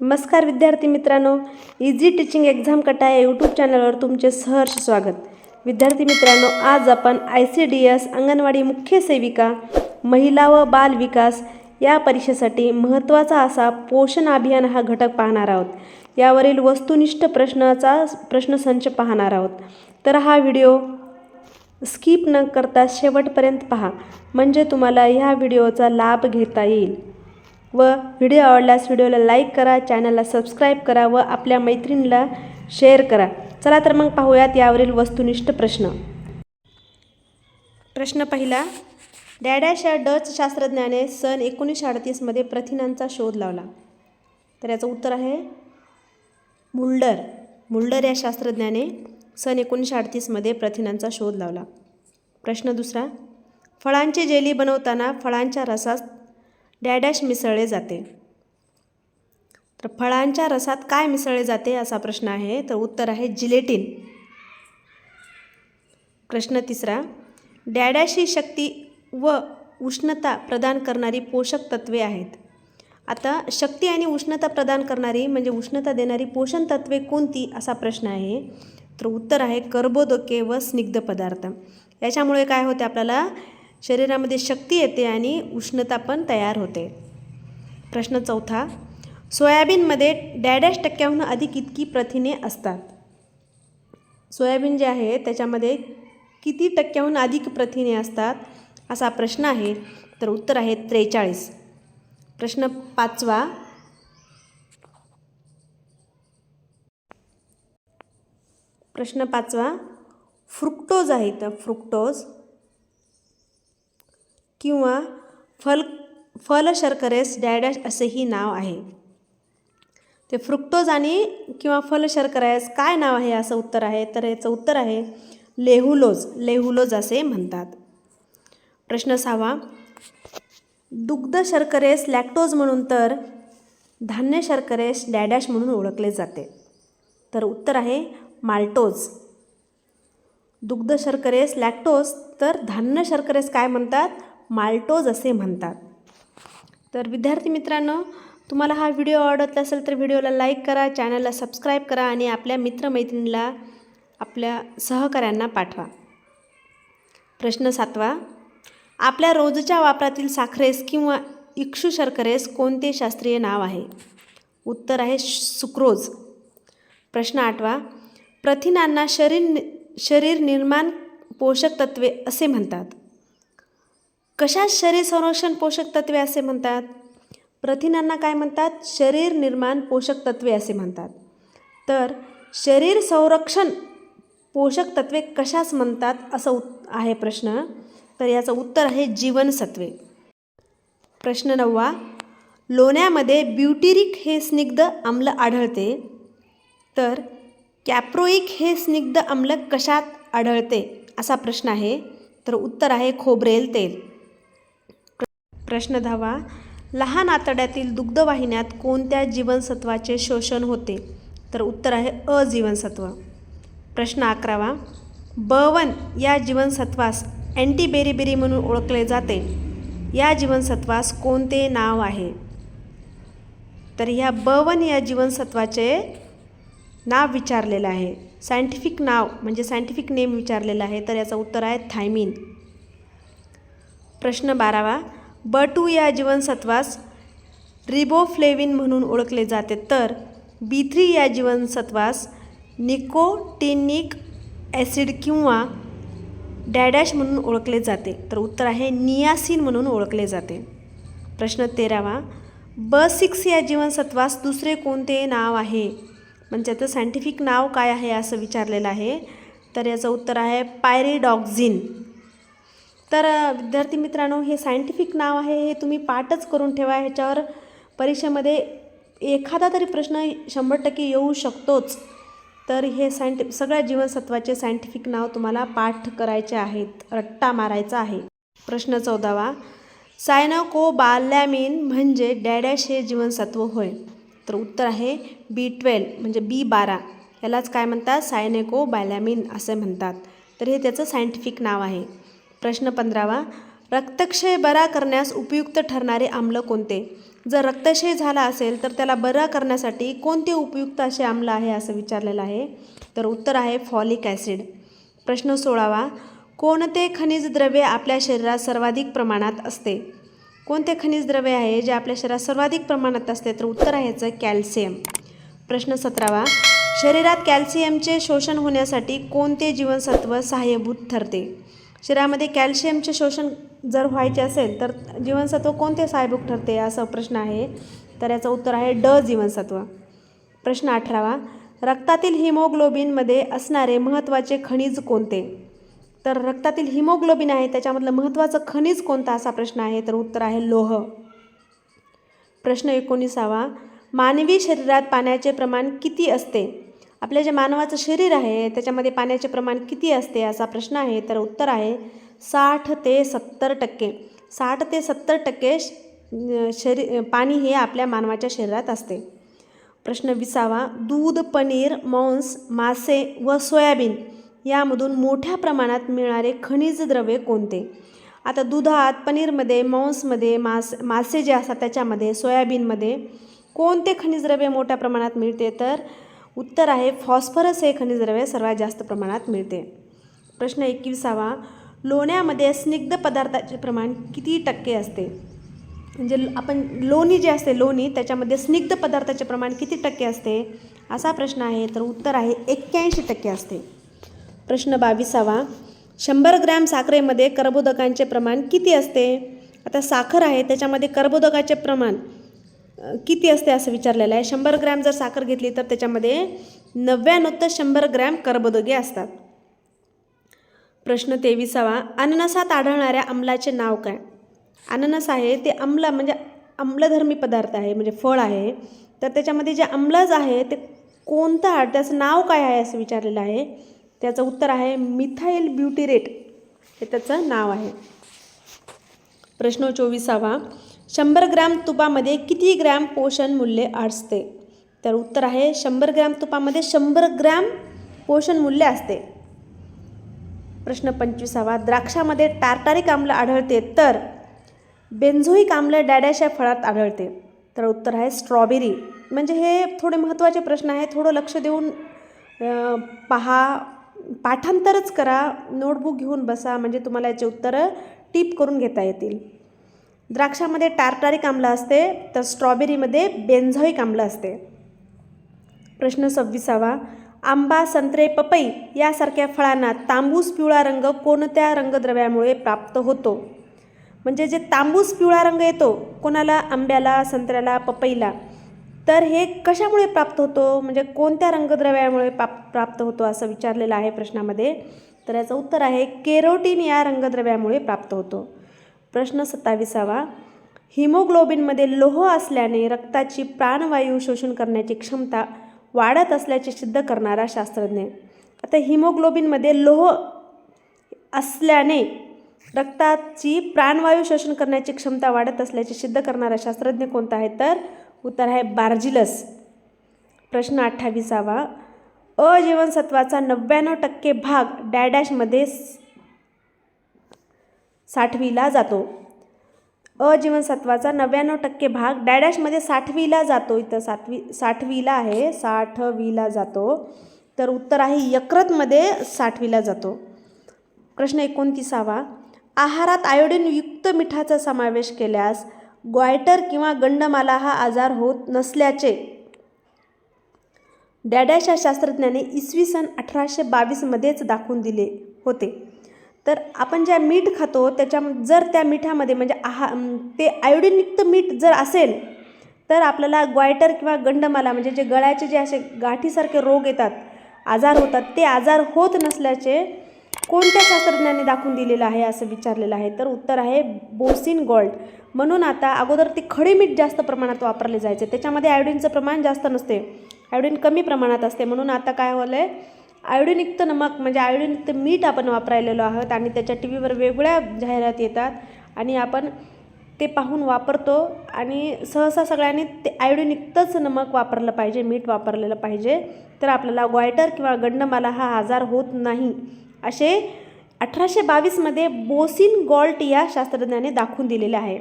नमस्कार विद्यार्थी मित्रांनो इझी टीचिंग एक्झाम कटा या यूट्यूब चॅनलवर तुमचे सहर्ष स्वागत. विद्यार्थी मित्रांनो आज आपण I C D S anganwadi मुख्य सेविका महिला व बाल विकास या परीक्षेसाठी महत्त्वाचा असा पोषण अभियान हा घटक पाहणार आहोत. यावरील वस्तुनिष्ठ प्रश्नाचा प्रश्नसंच पाहणार आहोत. तर हा व्हिडिओ स्किप न करता शेवटपर्यंत पहा. म्हणजे तुम्हाला ह्या व्हिडिओचा लाभ घेता येईल. व व्हिडिओ आवडल्यास व्हिडिओला लाईक करा चॅनलला सबस्क्राईब करा व आपल्या मैत्रिणीला शेअर करा. चला तर मग पाहूयात यावरील वस्तुनिष्ठ प्रश्न. प्रश्न पहिला डॅडॅश या डच शास्त्रज्ञाने सन एकोणीसशे अडतीसमध्ये प्रथिनांचा शोध लावला. तर याचं उत्तर आहे मुल्डर. मुल्डर या शास्त्रज्ञाने सन एकोणीसशे अडतीसमध्ये प्रथिनांचा शोध लावला. प्रश्न दुसरा फळांची जेली बनवताना फळांच्या रसात डॅडॅश मिसळले जाते. तर फळांच्या रसात काय मिसळले जाते असा प्रश्न आहे. तर उत्तर आहे जिलेटिन. प्रश्न तिसरा डॅडॅश ही शक्ती व उष्णता प्रदान करणारी पोषक तत्वे आहेत. आता शक्ती आणि उष्णता प्रदान करणारी म्हणजे उष्णता देणारी पोषण तत्वे कोणती असा प्रश्न आहे. तर उत्तर आहे कर्बोदके व स्निग्ध पदार्थ. याच्यामुळे काय होते आपल्याला? शरीरामध्ये शक्ती येते आणि उष्णता पण तयार होते. प्रश्न चौथा सोयाबीनमध्ये डॅडॅश टक्क्याहून अधिक इतकी प्रथिने असतात. सोयाबीन जे आहे त्याच्यामध्ये किती टक्क्याहून अधिक प्रथिने असतात असा प्रश्न आहे. तर उत्तर आहे त्रेचाळीस. प्रश्न पाचवा प्रश्न पाचवा फ्रुक्टोज आहे. तर फ्रुक्टोज किंवा फल फलशर्करेस डॅडॅश असेही नाव आहे. ते फ्रुक्टोज आणि किंवा फलशर्करेस काय नाव आहे असं उत्तर आहे? तर याचं उत्तर आहे लेहुलोज. लेहुलोज असे म्हणतात. प्रश्न सहावा. दुग्ध शर्करेस लॅक्टोज म्हणून तर धान्य शर्करेस डॅडॅश म्हणून ओळखले जाते. तर उत्तर आहे माल्टोज. दुग्ध शर्करेस लॅक्टोज तर धान्य शर्करेस काय म्हणतात? माल्टोज असे म्हणतात. तर विद्यार्थी मित्रांनो तुम्हाला हा व्हिडिओ आवडत असेल तर व्हिडिओला लाईक करा चॅनलला सबस्क्राईब करा आणि आपल्या मित्रमैत्रिणीला आपल्या सहकाऱ्यांना पाठवा. प्रश्न सातवा आपल्या रोजच्या वापरातील साखरेस किंवा इक्षू शर्करेस कोणते शास्त्रीय नाव आहे? उत्तर आहे सुक्रोज. प्रश्न आठवा प्रथिनांना शरीर शरीर निर्माण पोषक तत्वे असे म्हणतात. कशा शरीर संरक्षण पोषक तत्वे असे म्हणतात? प्रथिनांना काय म्हणतात? शरीर निर्माण पोषक तत्वे असे म्हणतात. तर शरीर संरक्षण पोषक तत्वे कशास म्हणतात असं उत् आहे प्रश्न. तर याचं उत्तर आहे जीवनसत्वे. प्रश्न नववा लोण्यामध्ये ब्युटिरिक हे स्निग्ध आम्ल आढळते. तर कॅप्रोइक हे स्निग्ध आम्ल कशात आढळते असा प्रश्न आहे. तर उत्तर आहे खोबरेल तेल. प्रश्न दहावा लहान आतड्यातील दुग्धवाहिन्यात कोणत्या जीवनसत्वाचे शोषण होते? तर उत्तर आहे अ जीवनसत्व प्रश्न अकरावा. ब वन या जीवनसत्वास अँटीबेरीबेरी म्हणून ओळखले जाते. या जीवनसत्वास कोणते नाव आहे? तर ह्या ब वन या जीवनसत्वाचे नाव विचारलेलं आहे. सायंटिफिक नाव म्हणजे सायंटिफिक नेम विचारलेलं आहे. तर याचं उत्तर आहे थायमिन. प्रश्न बारावा. ब टू या जीवनसत्वास रिबोफ्लेविन म्हणून ओळखले जाते. तर बी थ्री या जीवनसत्वास निकोटिनिक ॲसिड किंवा डॅडॅश म्हणून ओळखले जाते. तर उत्तर आहे नियासिन म्हणून ओळखले जाते. प्रश्न तेरावा ब सिक्स या जीवनसत्वास दुसरे कोणते नाव आहे? म्हणजे त्याचं सायंटिफिक नाव काय आहे असं विचारलेलं आहे. तर याचं उत्तर आहे पायरेडॉक्झिन तर विद्यार्थी मित्रांनो हे सायंटिफिक नाव आहे हे तुम्ही पाठच करून ठेवा. ह्याच्यावर परीक्षेमध्ये एखादा तरी प्रश्न शंभर टक्के येऊ शकतोच. तर हे सायंटि सगळ्या जीवनसत्वाचे सायंटिफिक नाव तुम्हाला पाठ करायचे आहेत रट्टा मारायचा आहे. प्रश्न चौदावा. सायनोकोबालॅमिन म्हणजे डॅडॅश हे जीवनसत्व होय. तर उत्तर आहे बी ट्वेल्व म्हणजे बी बारा. यालाच काय म्हणतात? सायनेको बायलॅमिन असे म्हणतात. तर हे त्याचं सायंटिफिक नाव आहे. प्रश्न पंधरावा. रक्तक्षय बरा करण्यास उपयुक्त ठरणारे आम्ल कोणते? जर रक्तक्षय झाला असेल तर त्याला बरा करण्यासाठी कोणते उपयुक्त असे आम्ल आहे असं विचारलेलं आहे? तर उत्तर आहे फॉलिक ॲसिड. प्रश्न सोळावा. कोणते खनिज द्रव्य आपल्या शरीरात सर्वाधिक प्रमाणात असते? कोणते खनिज द्रव्य आहे जे आपल्या शरीरात सर्वाधिक प्रमाणात असते? तर उत्तर आहे याचं कॅल्शियम. प्रश्न सतरावा. शरीरात कॅल्शियमचे शोषण होण्यासाठी कोणते जीवनसत्व सहाय्यभूत ठरते? शरीरामध्ये कॅल्शियमचे शोषण जर व्हायचे असेल तर जीवनसत्व कोणते सहाय्यभूत ठरते असा प्रश्न आहे? तर याचं उत्तर आहे ड जीवनसत्व. प्रश्न अठरावा रक्तातील हिमोग्लोबिनमध्ये असणारे महत्त्वाचे खनिज कोणते? तर रक्तातील हिमोग्लोबिन आहे त्याच्यामधलं महत्त्वाचं खनिज कोणतं असा प्रश्न आहे? तर उत्तर आहे लोह. प्रश्न एकोणीसावा मानवी शरीरात पाण्याचे प्रमाण किती असते? आपले जे मानवाचं शरीर आहे त्याच्यामध्ये पाण्याचे प्रमाण किती असते असा प्रश्न आहे तर उत्तर आहे साठ ते सत्तर टक्के. साठ ते सत्तर टक्के शरी पाणी हे आपल्या मानवाच्या शरीरात असते. प्रश्न विसावा. दूध पनीर मांस मासे व सोयाबीन यामधून मोठ्या प्रमाणात मिळणारे खनिज द्रव्ये कोणते? आता दुधात पनीरमध्ये मांसमध्ये मास मासे जे असतात त्याच्यामध्ये सोयाबीनमध्ये कोणते खनिजद्रव्ये मोठ्या प्रमाणात मिळते? तर उत्तर आहे फॉस्फरस हे खनिजद्रव्य सर्वात जास्त प्रमाणात मिळते. प्रश्न एकविसावा लोण्यामध्ये स्निग्ध पदार्थाचे प्रमाण किती टक्के असते? म्हणजे आपण लोणी जे असते लोणी त्याच्यामध्ये स्निग्ध पदार्थाचे प्रमाण किती टक्के असते? असा प्रश्न आहे तर उत्तर आहे एक्क्याऐंशी टक्के असते. प्रश्न बावीसावा शंभर ग्रॅम साखरेमध्ये कर्बोदकांचे प्रमाण किती असते? आता साखर आहे त्याच्यामध्ये कर्बोदकाचे प्रमाण किती असते असं विचारलेलं आहे. शंभर ग्रॅम जर साखर घेतली तर त्याच्यामध्ये नव्याण्णव तर शंभर ग्रॅम कर्बोदके असतात. प्रश्न तेविसावा. अननसात आढळणाऱ्या अंमलाचे नाव काय? अननस आहे ते आम्ल म्हणजे आम्लधर्मी पदार्थ आहे म्हणजे फळ आहे. तर त्याच्यामध्ये जे अंमलज आहे ते कोणतं आहे त्याचं नाव काय आहे असं विचारलेलं आहे. त्याचं उत्तर आहे मिथाईल ब्युटिरेट. हे त्याचं नाव आहे. प्रश्न चोवीसावा. शंभर ग्रॅम तुपामध्ये किती ग्रॅम पोषण मूल्य असते तर उत्तर आहे शंभर ग्रॅम तुपामध्ये शंभर ग्रॅम पोषण मूल्य असते. प्रश्न पंचवीसावा द्राक्षामध्ये टार्टारिक आम्ल आढळते तर बेन्झोईक आम्ल डॅडॅशा फळात आढळते. तर उत्तर आहे स्ट्रॉबेरी. म्हणजे हे थोडे महत्त्वाचे प्रश्न आहे थोडं लक्ष देऊन पहा. पाठांतरच करा नोटबुक घेऊन बसा म्हणजे तुम्हाला याचे उत्तरं टीप करून घेता येतील. द्राक्षामध्ये टार्टारिक आम्ल असते तर स्ट्रॉबेरीमध्ये बेन्झॉईक आम्ल असते. प्रश्न सव्वीसावा आंबा संत्रे पपई यासारख्या फळांना तांबूस पिवळा रंग कोणत्या रंगद्रव्यामुळे प्राप्त होतो? म्हणजे जे तांबूस पिवळा रंग येतो कोणाला आंब्याला संत्र्याला पपईला तर हे कशामुळे प्राप्त होतो? म्हणजे कोणत्या रंगद्रव्यामुळे प्राप प्राप्त होतो असं विचारलेलं आहे प्रश्नामध्ये? तर याचं उत्तर आहे केरोटीन या रंगद्रव्यामुळे प्राप्त होतो. प्रश्न सत्ताविसावा. हिमोग्लोबिनमध्ये लोह असल्याने रक्ताची प्राणवायू शोषण करण्याची क्षमता वाढत असल्याचे सिद्ध करणारा शास्त्रज्ञ. आता हिमोग्लोबिनमध्ये लोह असल्याने रक्ताची प्राणवायू शोषण करण्याची क्षमता वाढत असल्याचे सिद्ध करणारा शास्त्रज्ञ कोणता आहे? तर उत्तर आहे बार्जिलस. प्रश्न अठ्ठावीसावा. अ जीवनसत्वाचा नव्याण्णव टक्के भाग डॅडॅशमध्ये साठविला जातो. अ जीवनसत्वाचा नव्याण्णव टक्के भाग डॅडॅशमध्ये साठविला जातो. इथं साठवी साठविला आहे साठविला जातो. तर उत्तर आहे यकृतमध्ये साठविला जातो. प्रश्न एकोणतीसावा. आहारात आयोडीनयुक्त मिठाचा समावेश केल्यास ग्वायटर किंवा गंडमाला हा आजार होत नसल्याचे. डॅडॅश या शास्त्रज्ञाने इसवी सन अठराशे बावीसमध्येच दाखवून दिले होते. तर आपण ज्या मीठ खातो त्याच्या जर त्या मिठामध्ये म्हणजे आहा ते आयोडीनयुक्त मीठ जर असेल तर आपल्याला ग्वायटर किंवा गंडमाला म्हणजे जे गळ्याचे जे असे गाठीसारखे रोग येतात आजार होतात ते आजार होत नसल्याचे कोणत्या शास्त्रज्ञांनी दाखवून दिलेलं आहे असं विचारलेलं आहे? तर उत्तर आहे बोसिन गोल्ड. म्हणून आता अगोदर ते खडे मीठ जास्त प्रमाणात वापरले जायचे. त्याच्यामध्ये आयोडीनचं प्रमाण जास्त नसते. आयोडीन कमी प्रमाणात असते. म्हणून आता काय होलं आहे आयोडीनयुक्त नमक म्हणजे आयोडीनयुक्त मीठ आपण वापरायलेलो आहोत आणि त्याच्या टी व्हीवर वेगवेगळ्या जाहिराती येतात आणि आपण ते पाहून वापरतो आणि सहसा सगळ्यांनी ते आयोडीनयुक्तच नमक वापरलं पाहिजे मीठ वापरलेलं पाहिजे. तर आपल्याला ग्वायटर किंवा गंडमाला हा आजार होत नाही असे अठराशे बावीसमध्ये बोसिन गॉल्ट या शास्त्रज्ञाने दाखवून दिलेले आहे.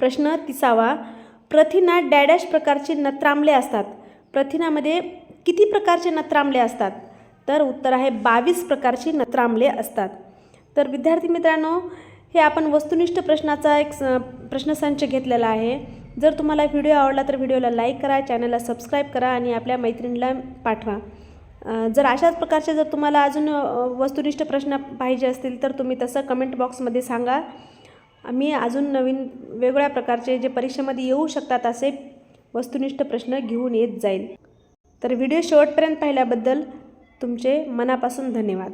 प्रश्न तिसावा प्रथिना डॅडॅश प्रकारचे नत्रांबले असतात. प्रथिनामध्ये किती प्रकारचे नत्रांबले असतात? तर उत्तर आहे बावीस प्रकारची नत्रांबले असतात. तर विद्यार्थी मित्रांनो हे आपण वस्तुनिष्ठ प्रश्नाचा एक स प्रश्नसंच घेतलेला आहे. जर तुम्हाला व्हिडिओ आवडला तर व्हिडिओला लाईक करा चॅनलला सबस्क्राईब करा आणि आपल्या मैत्रिणीला पाठवा. जर अशाच प्रकारचे जर तुम्हाला अजून वस्तुनिष्ठ प्रश्न पाहिजे असतील तर तुम्ही तसं कमेंट बॉक्समध्ये सांगा. मी अजून नवीन वेगवेगळ्या प्रकारचे जे परीक्षेमध्ये येऊ शकतात असे वस्तुनिष्ठ प्रश्न घेऊन येत जाईल. तर व्हिडिओ शेवटपर्यंत पाहिल्याबद्दल तुमचे मनापासून धन्यवाद.